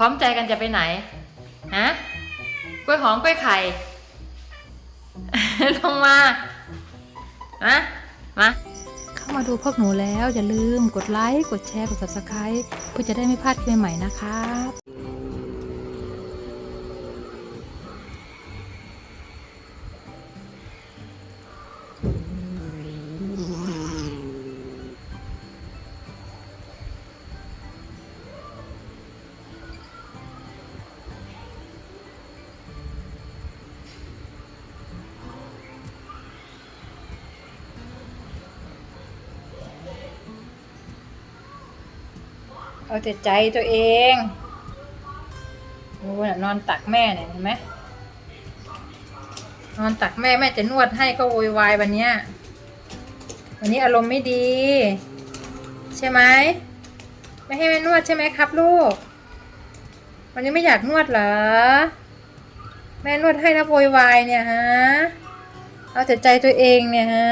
ร้อมใจกันจะไปไหน ฮะ กล้วยหอมกล้วยไข่ ลงมา มา มา เข้ามาดูพวกหนูแล้ว อย่าลืมกดไลค์ กดแชร์ กด subscribe เพื่อจะได้ไม่พลาดคลิปใหม่ๆนะครั เอาแต่ใจตัวเองดูน่ะนอนตักแม่เนี่ยเห็นไหมนอนตักแม่แม่จะนวดให้ก็โวยวายวันเนี้ยวันนี้อารมณ์ไม่ดี ใช่ไหมไม่ให้แม่นวดใช่ไหมครับลูก วันนี้ไม่อยากนวดเหรอ แม่นวดให้แล้วโวยวายเนี่ยฮะเอาแต่ใจตัวเองเนี่ยฮะ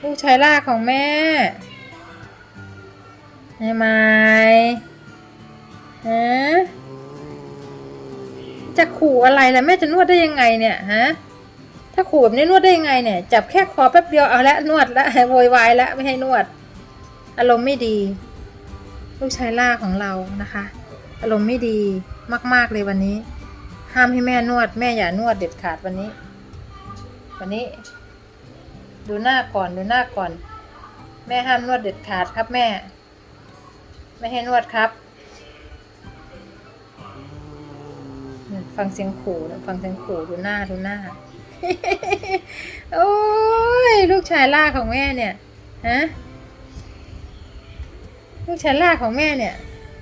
ลูกชายล่าของแม่ ใช่ไหมฮะจะขู่อะไรล่ะแม่จะนวดได้ยังไงเนี่ยฮะถ้าขู่แบบนี้นวดได้ยังไงเนี่ย จับแค่คอแป๊บเดียวเอาละนวดละโวยวายละไม่ให้นวด อารมณ์ไม่ดี ลูกชายล่าของเรานะคะ อารมณ์ไม่ดีมาก ๆเลยวันนี้ ห้ามให้แม่นวด แม่อย่านวดเด็ดขาดวันนี้ วันนี้ ดูหน้าก่อนดูหน้าก่อน แม่ห้ามนวดเด็ดขาดครับแม่ ไม่ให้นวดครับ ฟังเสียงขู่ฟังเสียงขู่ดูหน้าดูหน้า โอ้ยลูกชายล่าของแม่เนี่ยฮะลูกชายล่าของแม่เนี่ย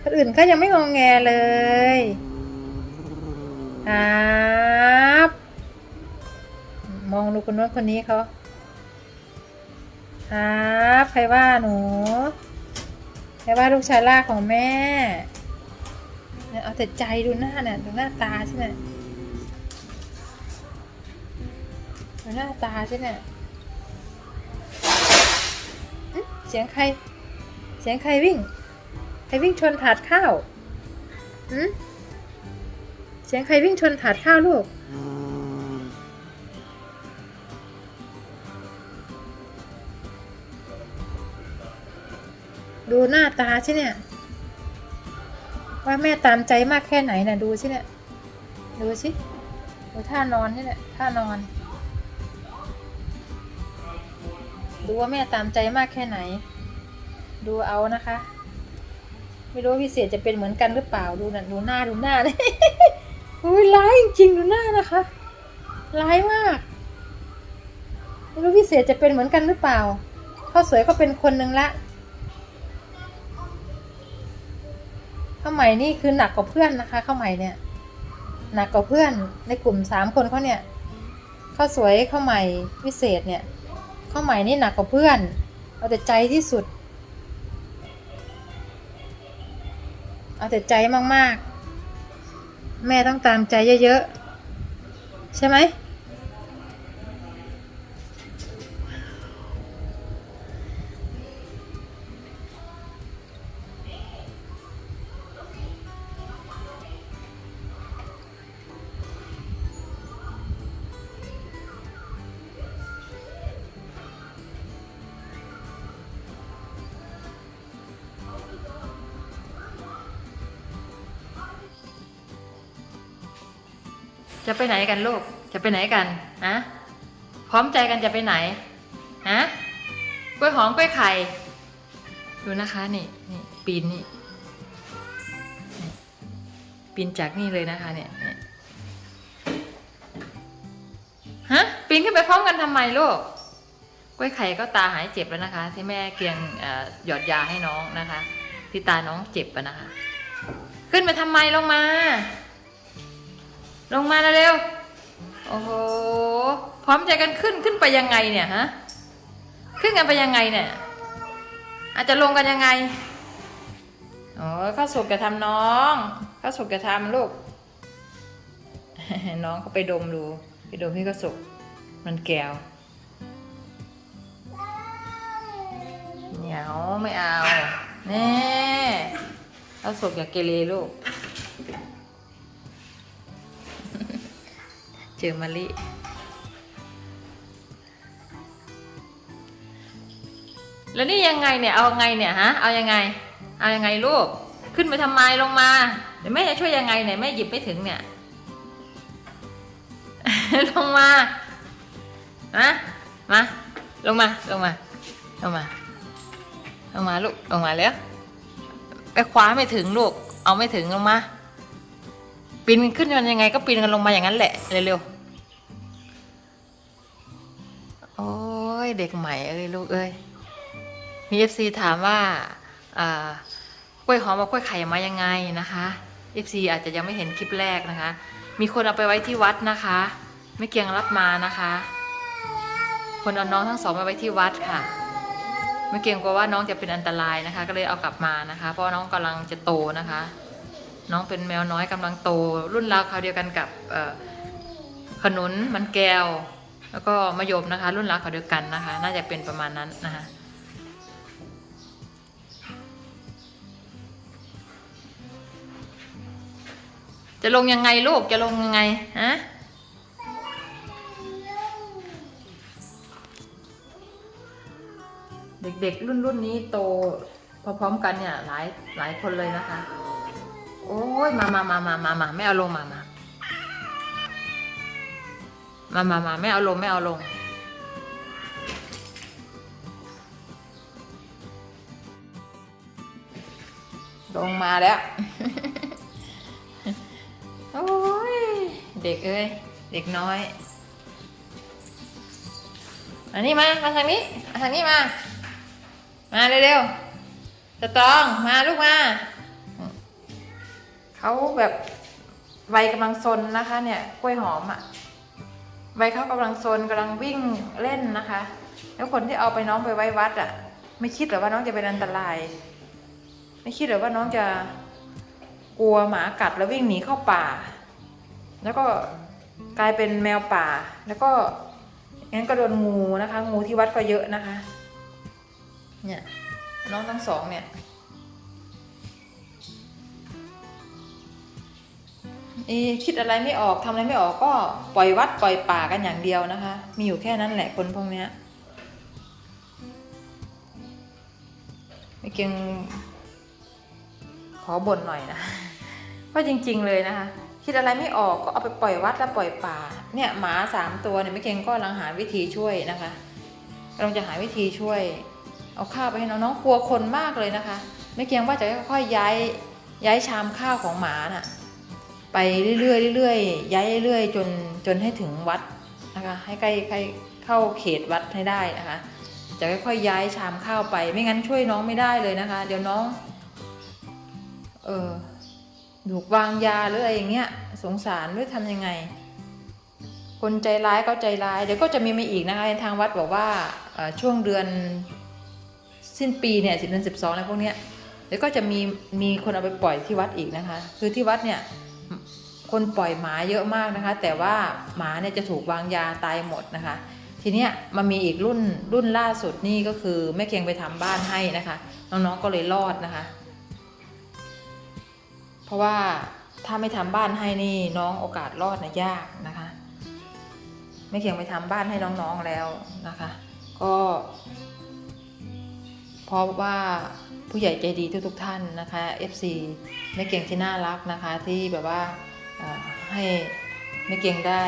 คนอื่นเขายังไม่งองแงเลยครับ มองดูคนโน้นคนนี้เขาครับ ใครว่าหนู ใครว่าลูกชายล่าของแม่เนี่ยเอาแต่ใจดูหน้าเนี่ยดูหน้าตาใช่ไหมดูหน้าตาใช่ไหมเสียงใคร เสียงใครวิ่ง ใครวิ่งชนถาดข้าวอืมเสียงใครวิ่งชนถาดข้าวลูก ดูหน้าตาใช่เนี่ย ว่าแม่ตามใจมากแค่ไหนนะดูสิเนี่ย ดูสิดูท่านอนนี่แหละท่านอน ดูว่าแม่ตามใจมากแค่ไหน ดูเอานะคะ ไม่รู้ว่าพิเศษจะเป็นเหมือนกันหรือเปล่าดูนะดูหน้าดูหน้าเลยอุ้ยร้ายจริงดูหน้านะคะร้ายมากไม่รู้พิเศษจะเป็นเหมือนกันหรือเปล่าข้าวสวยก็เป็นคนหนึ่งละ ข้าวใหม่นี่คือหนักกว่าเพื่อนนะคะข้าวใหม่เนี่ย หนักกว่าเพื่อนในกลุ่มสามคนเขาเนี่ยข้าวสวยข้าวใหม่วิเศษเนี่ยข้าวใหม่นี่หนักกว่าเพื่อน เอาแต่ใจที่สุด เอาแต่ใจมากๆ แม่ต้องตามใจเยอะๆ ใช่ไหม จะไปไหนกันลูก จะไปไหนกันฮะพร้อมใจกันจะไปไหนฮะกล้วยหอมกล้วยไข่ ดูนะคะนี่นี่ปีนนี่ปีนจากนี่เลยนะคะเนี่ยฮะปีนขึ้นไปพร้อมกันทำไมลูกกล้วยไข่ก็ตาหายเจ็บแล้วนะคะ ที่แม่เกียงหยอดยาให้น้องนะคะ ที่ตาน้องเจ็บอะนะคะ ขึ้นไปทำไมลงมา ลงมาเร็วๆโอ้โห พร้อมใจกันขึ้นขึ้นไปยังไงเนี่ยฮะ ขึ้นกันไปยังไงเนี่ย อาจจะลงกันยังไงอ๋อข้าสุกจะทำน้องข้าสุกจะทำลูก น้องเขาไปดมดูไปดมที่ข้าสุก มันแก้วเหนียวไม่เอา แน่เอาศกอย่าเกเรลูก เจอมาลิแล้วนี่ยังไงเนี่ย เอาไงเนี่ยฮะ เอายังไง เอายังไงลูก ขึ้นไปทำไมลงมา เดี๋ยวแม่จะช่วยยังไงเนี่ยแม่หยิบไม่ถึงเนี่ย ลงมานะมา ลงมา ลงมา ลงมา ลงมาลูก ลงมาแล้วไปคว้าไม่ถึงลูก เอาไม่ถึงลงมา ปีนขึ้นมันยังไงก็ปีนกันลงมาอย่างนั้นแหละ เร็วๆ ยเด็กใหม่เอ้ยลูกเอ้ยมีเอฟซีถามว่าอกล้วยหอมกับกล้วยไข่มายังไงนะคะเอฟซีอาจจะยังไม่เห็นคลิปแรกนะคะ มีคนเอาไปไว้ที่วัดนะคะ ไม่เกียงรับมานะคะ คนเอาน้องทั้งสองมาไว้ที่วัดค่ะไม่เกรงกลัวว่าน้องจะเป็นอันตรายนะคะ ก็เลยเอากลับมานะคะ เพราะน้องกำลังจะโตนะคะ น้องเป็นแมวน้อยกำลังโต รุ่นราวคราวเดียวกันกับขนุนมันแก้ว แล้วก็มะยมนะคะ รุ่นราวคราเดียวกันนะคะ น่าจะเป็นประมาณนั้นนะคะจะลงยังไงลูกจะลงยังไงฮะเด็กๆรุ่นรุ่นนี้โตพร้อมๆกันเนี่ยหลายหลายคนเลยนะคะ โอ้ยมามามามามามาไม่เอาลงมามา มามามาไม่เอาลงไม่เอาลง ลงมาแล้ว โอ้ย เด็กเอ้ย เด็กน้อยอันนี้มา มาทางนี้มาทางนี้มา มาเร็วๆสตอง มาลูกมา เขาแบบวัยกำลังซนนะคะเนี่ย กล้วยหอมอะ่ะ วัยเขากำลังโซนกำลังวิ่งเล่นนะคะ แล้วคนที่เอาไปน้องไปไว้วัดอะ่ะ ไม่คิดหรอว่าน้องจะเป็นอันตราย ไม่คิดหรอว่าน้องจะกลัวหมากัดแล้ววิ่งหนีเข้าป่า แล้วก็กลายเป็นแมวป่า แล้วก็งั้นก็โดนงูนะคะ งูที่วัดก็เยอะนะคะ เนี่ยน้องทั้งสองเนี่ย เอคิดอะไรไม่ออกทำอะไรไม่ออกก็ปล่อยวัดปล่อยป่ากันอย่างเดียวนะคะ มีอยู่แค่นั้นแหละคนพวกเนี้ยไม่เก่งขอบ่นหน่อยนะเพราะจริง ๆ เลยนะคะ คิดอะไรไม่ออกก็เอาไปปล่อยวัดแล้วปล่อยป่า เนี่ยหมาสามตัวเนี่ยไม่เก่งก็กำลังหาวิธีช่วยนะคะกำลังจะหาวิธีช่วย เอาข้าวไปให้น้องน้องกลัวคนมากเลยนะคะ ไม่เกียงว่าจะค่อยๆย้ายย้ายชามข้าวของหมาน่ะ ไปเรื่อยๆเรื่อยๆย้ายเรื่อยๆจนจนให้ถึงวัดนะคะให้ใกล้ใกล้เข้าเขตวัดให้ได้นะคะจะค่อยๆย้ายชามข้าวไป ไม่งั้นช่วยน้องไม่ได้เลยนะคะ เดี๋ยวน้องเออถูกวางยาหรืออะไรอย่างเงี้ยสงสารหรือทำยังไง คนใจร้ายก็ใจร้ายเดี๋ยวก็จะมีมาอีกนะคะทางวัดบอกว่าช่วงเดือนสิ้นปีเนี่ยสิบเดือนสิบสองอะไรพวกเนี้ยเดี๋ยวก็จะมีมีคนเอาไปปล่อยที่วัดอีกนะคะ คือที่วัดเนี่ย คนปล่อยหมาเยอะมากนะคะ แต่ว่าหมาเนี่ยจะถูกวางยาตายหมดนะคะ ทีเนี้ยมันมีอีกรุ่นรุ่นล่าสุดนี่ก็คือแม่เคียงไปทำบ้านให้นะคะ น้องๆก็เลยรอดนะคะ เพราะว่าถ้าไม่ทำบ้านให้นี่น้องโอกาสรอดนะยากนะคะแม่เคียงไปทำบ้านให้น้องๆแล้วนะคะ ก็เพราะว่าผู้ใหญ่ใจดีทุกๆท่านนะคะ FC แม่เก่งที่น่ารักนะคะที่แบบว่า ให้แม่เก่งได้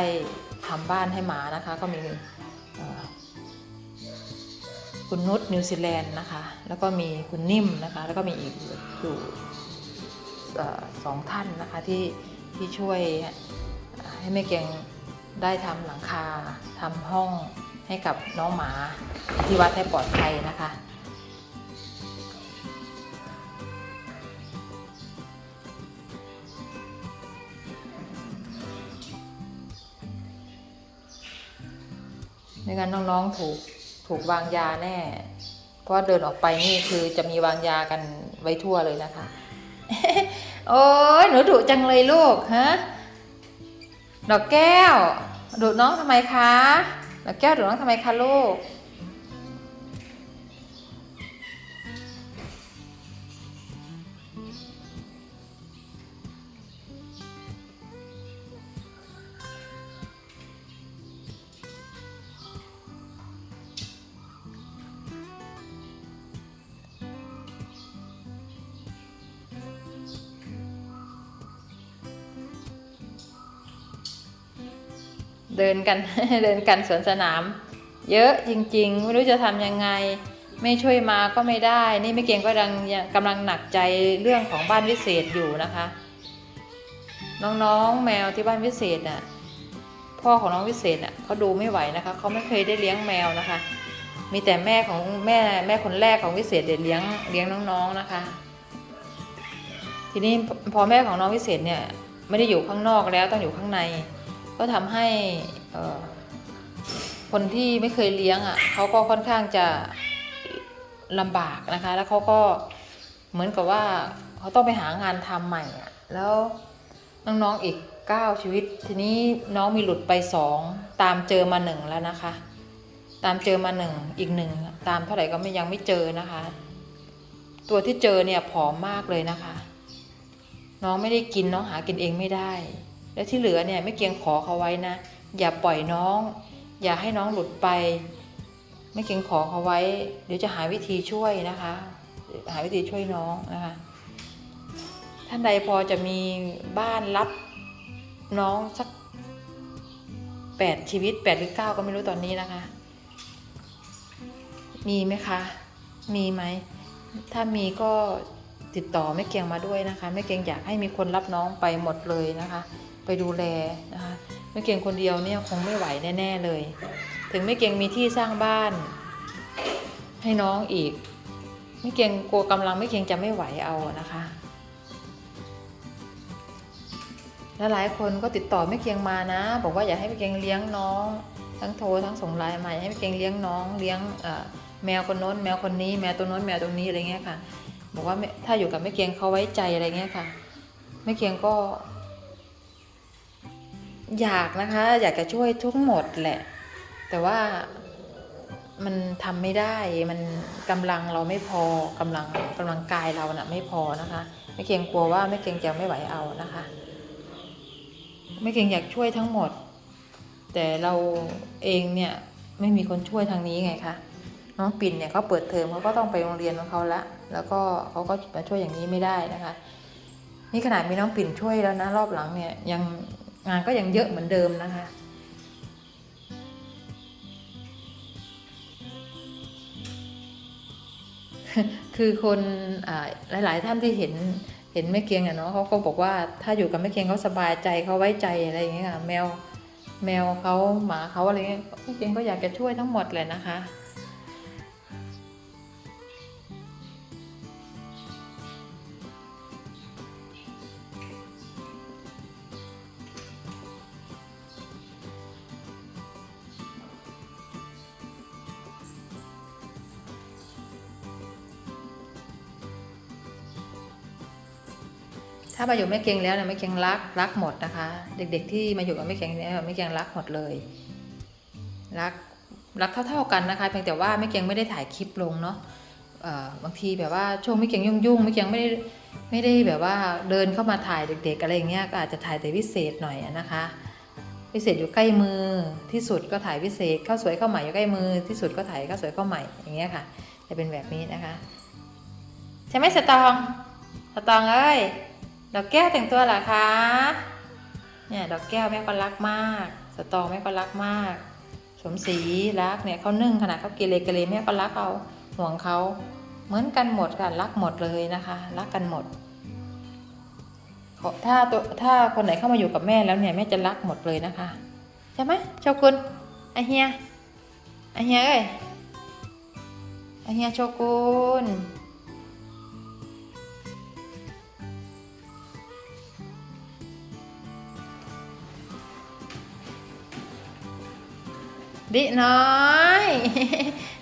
ทำบ้านให้หมานะคะ ก็มีคุณนุชนิวซีแลนด์นะคะ แล้วก็มีคุณนิ่มนะคะ แล้วก็มีอีกอยู่สองท่านนะคะที่ที่ช่วยให้แม่เก่งได้ทำหลังคาทำห้องให้กับน้องหมาที่วัดให้ปลอดภัยนะคะ ไม่งั้นน้องๆถูกถูกวางยาแน่ เพราะเดินออกไปนี่คือจะมีวางยากันไว้ทั่วเลยนะคะ โอ้ยหนูดุจังเลยลูกฮะดอกแก้วดุน้องทำไมคะดอกแก้วดุน้องทำไมคะลูก เดินกันเดินกันสวนสนาม เยอะจริงๆ ไม่รู้จะทำยังไง ไม่ช่วยมาก็ไม่ได้ นี่ไม่เก่งก็ดังกำลังหนักใจเรื่องของบ้านวิเศษอยู่นะคะ น้องๆแมวที่บ้านวิเศษน่ะพ่อของน้องวิเศษน่ะเขาดูไม่ไหวนะคะเขาไม่เคยได้เลี้ยงแมวนะคะ มีแต่แม่ของแม่แม่คนแรกของวิเศษเด็ดเลี้ยงเลี้ยงน้องๆนะคะ ทีนี้พอแม่ของน้องวิเศษเนี่ยไม่ได้อยู่ข้างนอกแล้วต้องอยู่ข้างใน ก็ทำให้คนที่ไม่เคยเลี้ยงอะเขาก็ค่อนข้างจะลำบากนะคะ แล้วเขาก็เหมือนกับว่าเขาต้องไปหางานทำใหม่อะแล้วน้องๆอีกเก้าชีวิต ทีนี้น้องมีหลุดไปสองตามเจอมาหนึ่งแล้วนะคะ ตามเจอมาหนึ่งอีกหนึ่งตามเท่าไหร่ก็ไม่ยังไม่เจอนะคะ ตัวที่เจอเนี่ยผอมมากเลยนะคะ น้องไม่ได้กินน้องหากินเองไม่ได้ และที่เหลือเนี่ยไม่เกียงขอเขาไว้นะ อย่าปล่อยน้อง อย่าให้น้องหลุดไป ไม่เกียงขอเขาไว้ เดี๋ยวจะหาวิธีช่วยนะคะ หาวิธีช่วยน้องนะคะท่านใดพอจะมีบ้านรับน้องสักแปดชีวิตแปดหรือเก้าก็ไม่รู้ตอนนี้นะคะ มีไหมคะ มีไหม ถ้ามีก็ติดต่อแม่เกียงมาด้วยนะคะแม่เกียงอยากให้มีคนรับน้องไปหมดเลยนะคะ ไปดูแลนะคะแม่เกียงคนเดียวเนี่ยคงไม่ไหวแน่ ๆเลย ถึงแม่เกียงมีที่สร้างบ้าน ให้น้องอีกแม่เกียงกลัวกำลังแม่เกียงจะไม่ไหวเอานะคะ แล้วหลายคนก็ติดต่อแม่เกียงมานะ บอกว่าอยากให้แม่เกียงเลี้ยงน้อง ทั้งโทรทั้งส่งไลน์มาอยากให้แม่เกียงเลี้ยงน้องเลี้ยงแมวคนโน้นแมวคนนี้แมวตัวโน้นแมวตรงนี้อะไรเงี้ยค่ะ บอกว่าถ้าอยู่กับแม่เกียงเขาไว้ใจอะไรเงี้ยค่ะแม่เกียงก็ อยากนะคะ อยากจะช่วยทุกหมดแหละ แต่ว่ามันทำไม่ได้มันกำลังเราไม่พอกำลังกำลังกายเราน่ะไม่พอนะคะแม่เกียงกลัวว่าแม่เกียงจะไม่ไหวเอานะคะแม่เกียงอยากช่วยทั้งหมด แต่เราเองเนี่ยไม่มีคนช่วยทางนี้ไงคะน้องปิ่นเนี่ยเขาเปิดเทอมเขาก็ต้องไปโรงเรียนของเขาละ แล้วก็เขาก็มาช่วยอย่างนี้ไม่ได้นะคะ นี่ขนาดมีน้องปิ่นช่วยแล้วนะรอบหลังเนี่ยยัง งานก็ยังเยอะเหมือนเดิมนะคะ คือคนอหลาย ๆ ท่านที่เห็นเห็นแม่เกียงอะเนาะเขาก็บอกว่าถ้าอยู่กับแม่เกียงเขาสบายใจเขาไว้ใจอะไรอย่างเงี้ยค่ะแมวแมวเขาหมาเขาอะไรเงี้ยแม่เกียงก็อยากจะช่วยทั้งหมดเลยนะคะ ถ้ามาอยู่แม่เกียงแล้วเนี่ยแม่เกียงรักรักหมดนะคะ เด็ก ๆ ที่มาอยู่กับแม่เกียงเนี่ยแม่เกียงรักหมดเลยรักรักเท่า ๆกันนะคะเพียงแต่ว่าแม่เกียงไม่ได้ถ่ายคลิปลงเนาะบางทีแบบว่าช่วงแม่เกียงยุ่งๆแม่เกียงไม่ได้ไม่ได้แบบว่าเดินเข้ามาถ่ายเด็ก ๆ อะไรอย่างเงี้ยก็อาจจะถ่ายแต่พิเศษหน่อยนะคะพิเศษอยู่ใกล้มือที่สุดก็ถ่ายพิเศษข้าวสวยข้าวใหม่อยู่ใกล้มือที่สุดก็ถ่ายข้าวสวยข้าวใหม่อย่างเงี้ยค่ะจะเป็นแบบนี้นะคะ ใช่ไหมสตองสตองเอ้ย ดอกแก้วแต่งตัวเหรอคะ เนี่ยดอกแก้วแม่ก็รักมาก สตองแม่ก็รักมาก สมศรีรักเนี่ยเขานึ่งขนาดเขาเกเรเกเรแม่ก็รักเขาห่วงเขาเหมือนกันหมดค่ะรักหมดเลยนะคะ รักกันหมดถ้าตัวถ้าคนไหนเข้ามาอยู่กับแม่แล้วเนี่ยแม่จะรักหมดเลยนะคะ ใช่ไหมโชกุนไอเฮียไอเฮียเอ้ยไอเฮียโชกุน ลิน้อย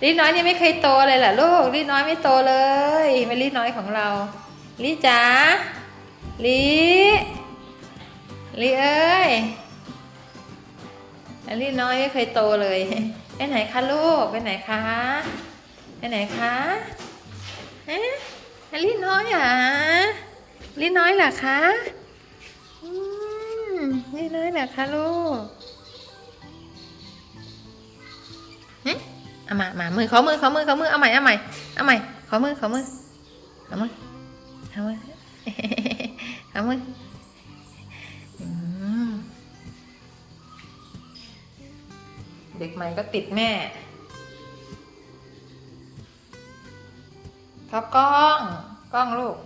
ลิน้อยนี่ไม่เคยโตเลยเหรอลูกลิน้อยไม่โตเลยเป็นลิน้อยของเราลิจ๋าลิลิเอ้ยลิน้อยไม่เคยโตเลยไปไหนคะลูกไปไหนคะไปไหนคะเอ๊ะลิน้อยอะลิน้อยเหรอคะอืมลิน้อยเหรอคะลูก เอามามามือขอมือขอมือขอมือเอาใหม่เอาใหม่เอาใหม่ขอมือขอมือขอมือขอมือขอมือเด็กใหม่ก็ติดแม่ท็อปกล้อง กล้องลูก